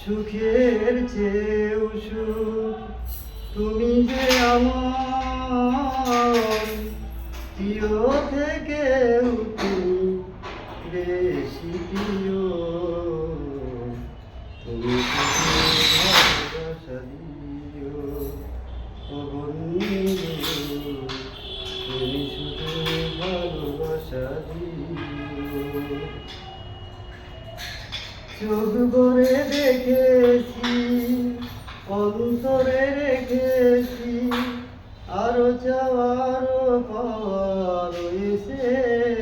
সুখের চেয়েও সুখ তুমি যে আমার প্রিয় থেকেও তুমি বেশি প্রিয় চোখ ভরে দেখেছি অন্তরে রেখেছি আরও যাওয়ার পাওয়ার রয়েছে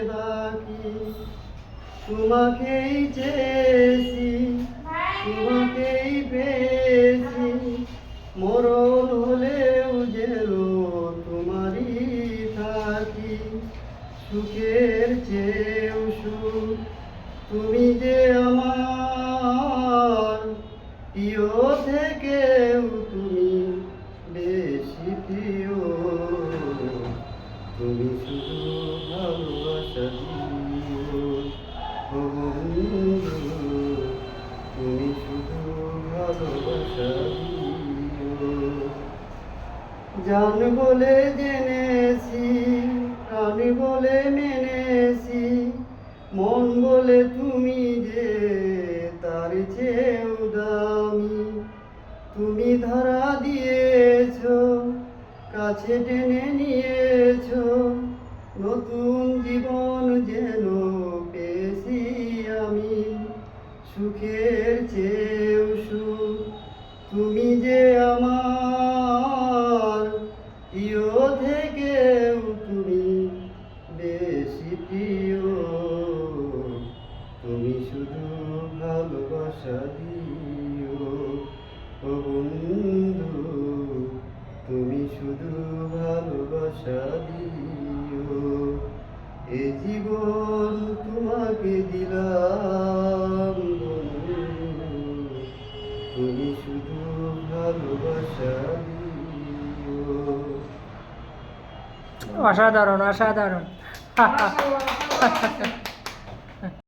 বাকি। তোমাকেই চেয়েছি তুমি যে আমার প্রিয় থেকেও তুমি বেশি প্রিয়। তুমি শুধু ভালোবাসা তুমি শুধু ভালোবাসা জান বলে জেনেছি, প্রাণ বলে মেনেছি মন বলে তুমি যে তার চেয়েও দামি, তুমি ধরা দিয়েছ, কাছে টেনে নিয়েছ, নতুন জীবন যেন পেয়েছি আমি, সুখের চেয়েও সুখ। তুমি যে আমার দিও ও বন্ধু তুমি শুধু ভালোবাসা দিও। এ জীবন তোমাকে দিলাম তুমি শুধু ভালোবাসা দিও। অসাধারণ অসাধারণ।